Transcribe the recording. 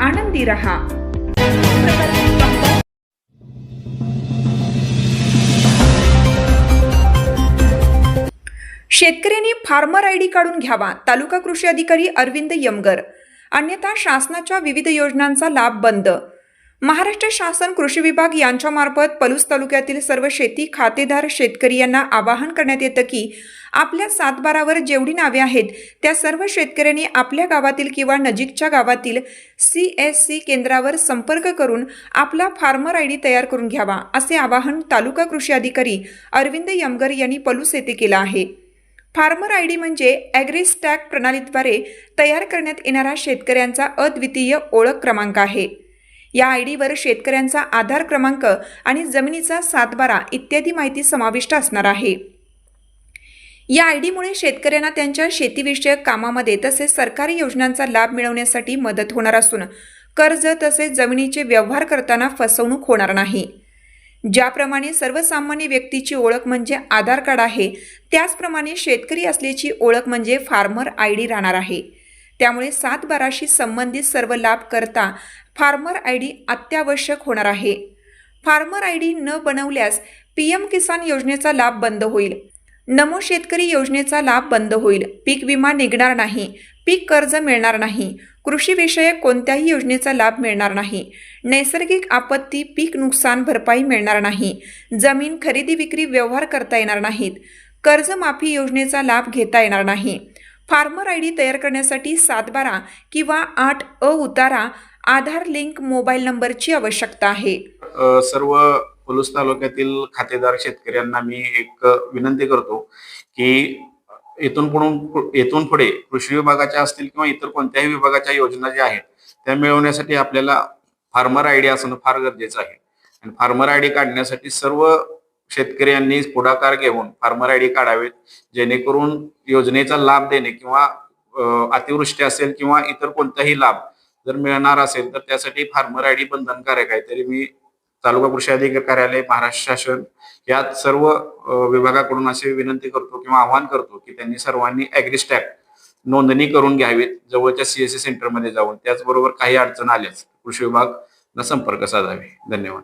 आनंदी रहा शेतकऱ्यांनी फार्मर आय डी काढून घ्यावा तालुका कृषी अधिकारी अरविंद यमगर. अन्यथा शासनाच्या विविध योजनांचा लाभ बंद. महाराष्ट्र शासन कृषी विभाग यांच्यामार्फत पलूस तालुक्यातील सर्व शेती खातेदार शेतकरी यांना आवाहन करण्यात येतं की आपल्या सातबारावर जेवढी नावे आहेत त्या सर्व शेतकऱ्यांनी आपल्या गावातील किंवा नजीकच्या गावातील सी एस सी केंद्रावर संपर्क करून आपला फार्मर आय डी तयार करून घ्यावा असे आवाहन तालुका कृषी अधिकारी अरविंद यमगर यांनी पलूस येथे केलं आहे. फार्मर आय डी म्हणजे ॲग्रिस्टॅक प्रणालीद्वारे तयार करण्यात येणारा शेतकऱ्यांचा अद्वितीय ओळख क्रमांक आहे. या आय डीवर शेतकऱ्यांचा आधार क्रमांक आणि जमिनीचा सातबारा इत्यादी माहिती समाविष्ट असणार आहे. या आय डीमुळे शेतकऱ्यांना त्यांच्या शेतीविषयक कामामध्ये तसेच सरकारी योजनांचा लाभ मिळवण्यासाठी मदत होणार असून कर्ज तसेच जमिनीचे व्यवहार करताना फसवणूक होणार नाही. ज्याप्रमाणे सर्वसामान्य व्यक्तीची ओळख म्हणजे आधार कार्ड आहे त्याचप्रमाणे शेतकरी असल्याची ओळख म्हणजे फार्मर आय डी राहणार आहे. त्यामुळे सात बाराशी संबंधित सर्व लाभ करता फार्मर आय डी अत्यावश्यक होणार आहे. फार्मर आय डी न बनवल्यास पी एम किसान योजनेचा लाभ बंद होईल. नमो शेतकरी योजनेचा लाभ बंद होईल. पीक विमा निघणार नाही. पीक कर्ज मिळणार नाही. कृषीविषयक कोणत्याही योजनेचा लाभ मिळणार नाही. नैसर्गिक आपत्ती पीक नुकसान भरपाई मिळणार नाही. जमीन खरेदी विक्री व्यवहार करता येणार नाहीत. कर्जमाफी योजनेचा लाभ घेता येणार नाही. फार्मर आय डी तयार करण्यासाठी सातबारा किंवा आठ अ उतारा आधार लिंक मोबाईल नंबरची आवश्यकता आहे. सर्व पलूस तालुक्यातील खातेदार शेतकऱ्यांना मी एक विनंती करतो की इथून पुढून येथून पुढे कृषी विभागाच्या असतील किंवा इतर कोणत्याही विभागाच्या योजना ज्या आहेत त्या मिळवण्यासाठी आपल्याला फार्मर आय डी असणं फार गरजेचं आहे. आणि फार्मर आय डी काढण्यासाठी सर्व शेतकऱ्यांनी पुढाकार घेऊन फार्मर आय डी काढावेत जेणेकरून योजनेचा लाभ देणे किंवा अतिवृष्टी असेल किंवा इतर कोणताही लाभ जर मिळणार असेल तर त्यासाठी फार्मर आय डी बंधनकारक आहे. तरी मी तालुका कृषी अधिकारी कार्यालय महाराष्ट्र शासन यात सर्व विभागाकडून अशी विनंती करतो किंवा आवाहन करतो की त्यांनी सर्वांनी ऍग्रीस्टॅक नोंदणी करून घ्यावीत जवळच्या सीएससी सेंटरमध्ये जाऊन. त्याचबरोबर काही अडचण आल्यास कृषी विभाग संपर्क साधावे. धन्यवाद.